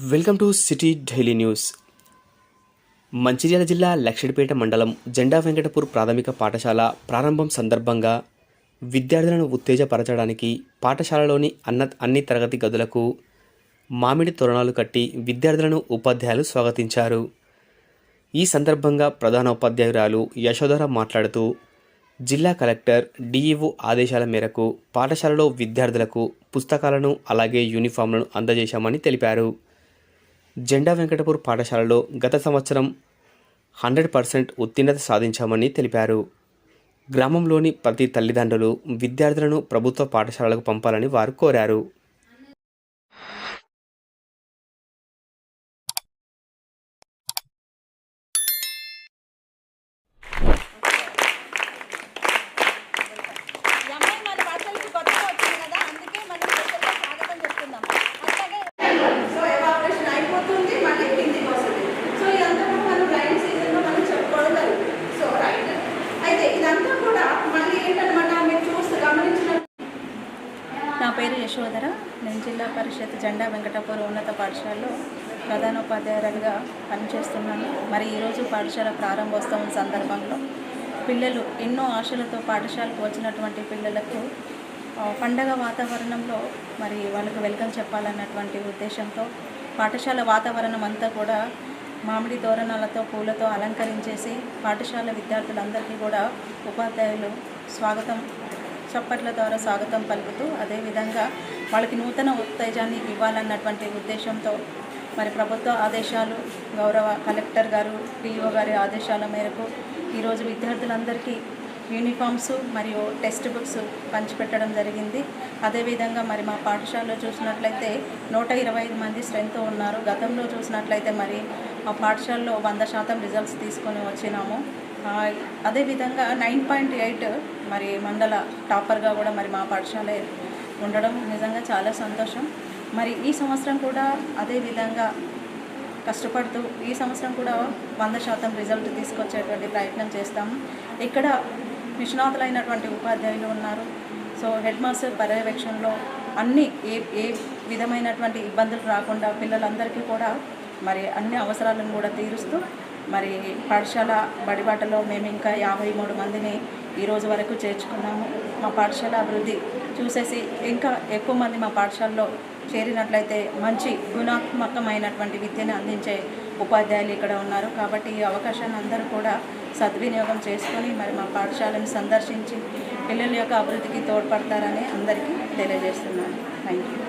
Welcome to city daily news. Mancherial జిల్లా లక్షడిపేట మండలం జెండా వెంకటపూర్ ప్రాథమిక పాఠశాల ప్రారంభం సందర్భంగా విద్యార్థులను ఉత్తేజపరచడానికి పాఠశాలలోని అన్న అన్ని తరగతి గదులకు మామిడి తోరణాలు కట్టి విద్యార్థులను ఉపాధ్యాయులు స్వాగతించారు. ఈ సందర్భంగా ప్రధానోపాధ్యాయురాలు యశోధర మాట్లాడుతూ జిల్లా కలెక్టర్ డిఈఓ ఆదేశాల మేరకు పాఠశాలలో విద్యార్థులకు పుస్తకాలను అలాగే యూనిఫామ్లను అందజేశామని తెలిపారు. జెండా వెంకటపూర్ పాఠశాలలో గత సంవత్సరం హండ్రెడ్ పర్సెంట్ ఉత్తీర్ణత సాధించామని తెలిపారు. గ్రామంలోని ప్రతి తల్లిదండ్రులు విద్యార్థులను ప్రభుత్వ పాఠశాలలకు పంపాలని వారు కోరారు. పేరు యశోధర. నేను జిల్లా పరిషత్ జెండా వెంకటాపురం ఉన్నత పాఠశాలలో ప్రధానోపాధ్యాయురాలుగా పనిచేస్తున్నాను. మరి ఈరోజు పాఠశాల ప్రారంభోత్సవం సందర్భంలో పిల్లలు ఎన్నో ఆశలతో పాఠశాలకు వచ్చినటువంటి పిల్లలకు పండగ వాతావరణంలో మరి వాళ్ళకు వెల్కమ్ చెప్పాలన్నటువంటి ఉద్దేశంతో పాఠశాల వాతావరణం అంతా కూడా మామిడి తోరణాలతో పూలతో అలంకరించేసి పాఠశాల విద్యార్థులందరికీ కూడా ఉపాధ్యాయులు స్వాగతం చప్పట్ల ద్వారా స్వాగతం పలుకుతూ అదేవిధంగా వాళ్ళకి నూతన ఉత్తేజాన్ని ఇవ్వాలన్నటువంటి ఉద్దేశంతో మరి ప్రభుత్వ ఆదేశాలు గౌరవ కలెక్టర్ గారు పిఇఓ గారి ఆదేశాల మేరకు ఈరోజు విద్యార్థులందరికీ యూనిఫామ్స్ మరియు టెక్స్ట్ బుక్స్ పంచిపెట్టడం జరిగింది. అదేవిధంగా మరి మా పాఠశాలలో చూసినట్లయితే నూట ఇరవై ఐదు మంది స్ట్రెంత్ ఉన్నారు. గతంలో చూసినట్లయితే మరి మా పాఠశాలలో వంద శాతం రిజల్ట్స్ తీసుకొని వచ్చినాము. అదేవిధంగా నైన్ పాయింట్ ఎయిట్ మరి మండల టాపర్గా కూడా మరి మా పాఠశాల ఉండడం నిజంగా చాలా సంతోషం. మరి ఈ సంవత్సరం కూడా అదే విధంగా కష్టపడుతూ ఈ సంవత్సరం కూడా వంద శాతం రిజల్ట్ తీసుకొచ్చేటువంటి ప్రయత్నం చేస్తాము ఇక్కడ నిష్ణాతులైనటువంటి ఉపాధ్యాయులు ఉన్నారు. సో హెడ్ మాస్టర్ పర్యవేక్షణలో అన్ని ఏ ఏ విధమైనటువంటి ఇబ్బందులు రాకుండా పిల్లలందరికీ కూడా మరి అన్ని అవసరాలను కూడా తీరుస్తూ మరి పాఠశాల బడిబాటలో మేము ఇంకా యాభై మూడు మందిని ఈ రోజు వరకు చేర్చుకున్నాము. మా పాఠశాల అభివృద్ధి చూసేసి ఇంకా ఎక్కువ మంది మా పాఠశాలలో చేరినట్లయితే మంచి గుణాత్మకమైనటువంటి విద్యను అందించే ఉపాధ్యాయులు ఇక్కడ ఉన్నారు. కాబట్టి ఈ అవకాశాన్ని అందరూ కూడా సద్వినియోగం చేసుకొని మరి మా పాఠశాలను సందర్శించి పిల్లల యొక్క అభివృద్ధికి తోడ్పడతారని అందరికీ తెలియజేస్తున్నాను. Thank you